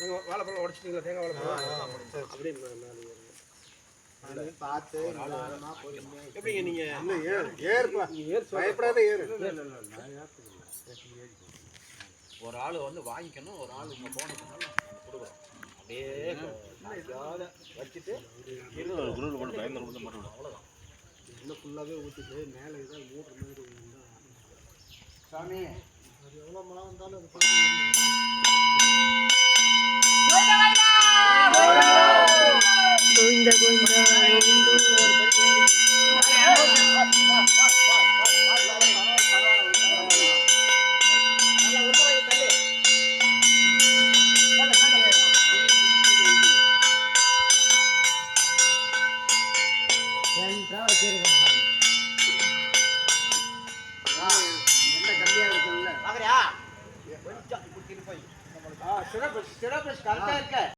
முடிச்சிட்டீங்களா தேங்காய் வாழை பழம்? அப்படியே மே- மேலே ஏறுங்க. பார்த்து எப்படிங்க நீங்க? இன்னும் ஏறு ஏறுப்பா. ஏறு சொல்லுங்க. பயப்படாத ஏறு. ஒரு ஆள் வந்து வாங்கிக்கணும் ஒரு ஆள் உங்க போன கொடுக்குறோம். அப்படியே வச்சுட்டு அவ்வளோதான் இன்னும் ஃபுல்லாகவே ஊற்றிட்டு மேலே இதாக மூடுற மாதிரி சாமி. அது எவ்வளோ மழை வந்தாலும் அது கோவிந்த கோவிந்தா கொஞ்சம் சிறப்பு சிறப்பு கரெக்டா இருக்க.